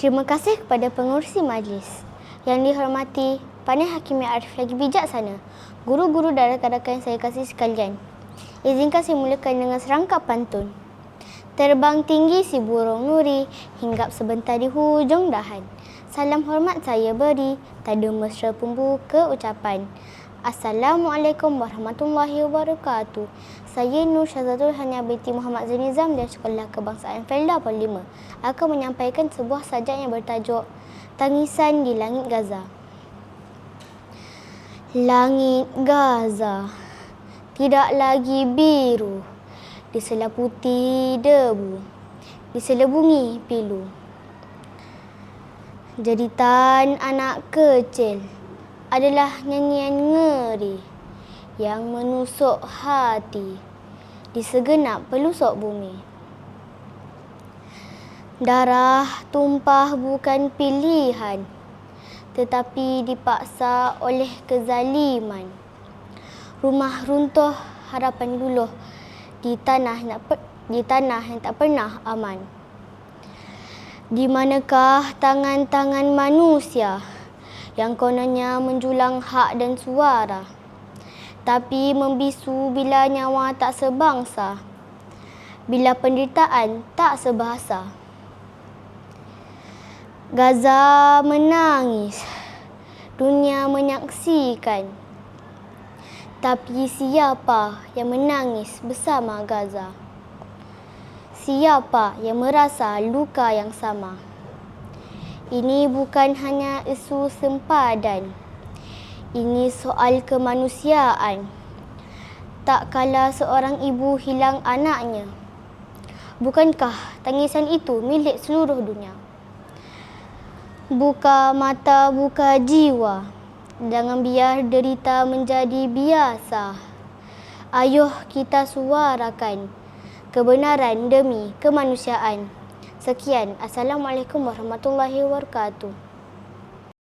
Terima kasih kepada pengurusi majlis. Yang dihormati Pandai Hakimi Arif lagi bijaksana, guru-guru dan rakan-rakan yang saya kasih sekalian. Izinkan saya mulakan dengan serangkap pantun. Terbang tinggi si burung nuri, hinggap sebentar di hujung dahan. Salam hormat saya beri, tak ada mesra pembuka ucapan. Assalamualaikum warahmatullahi wabarakatuh. Saya Nur Syazatul Hania binti Muhammad Zainizam dari Sekolah Kebangsaan Felda Pol 5 akan menyampaikan sebuah sajak yang bertajuk Tangisan di Langit Gaza. Langit Gaza tidak lagi biru, diselaputi debu, diselubungi pilu. Jeritan anak kecil adalah nyanyian ngeri yang menusuk hati di segenap pelusuk bumi. Darah tumpah bukan pilihan tetapi dipaksa oleh kezaliman. Rumah runtuh harapan luluh di tanah tak, di tanah yang tak pernah aman. Di manakah tangan-tangan manusia yang kononnya menjulang hak dan suara. Tapi membisu bila nyawa tak sebangsa. Bila penderitaan tak sebahasa. Gaza menangis. Dunia menyaksikan. Tapi siapa yang menangis bersama Gaza? Siapa yang merasa luka yang sama? Ini bukan hanya isu sempadan. Ini soal kemanusiaan. Tak kala seorang ibu hilang anaknya. Bukankah tangisan itu milik seluruh dunia? Buka mata, buka jiwa. Jangan biar derita menjadi biasa. Ayuh kita suarakan kebenaran demi kemanusiaan. Sekian. Assalamualaikum warahmatullahi wabarakatuh.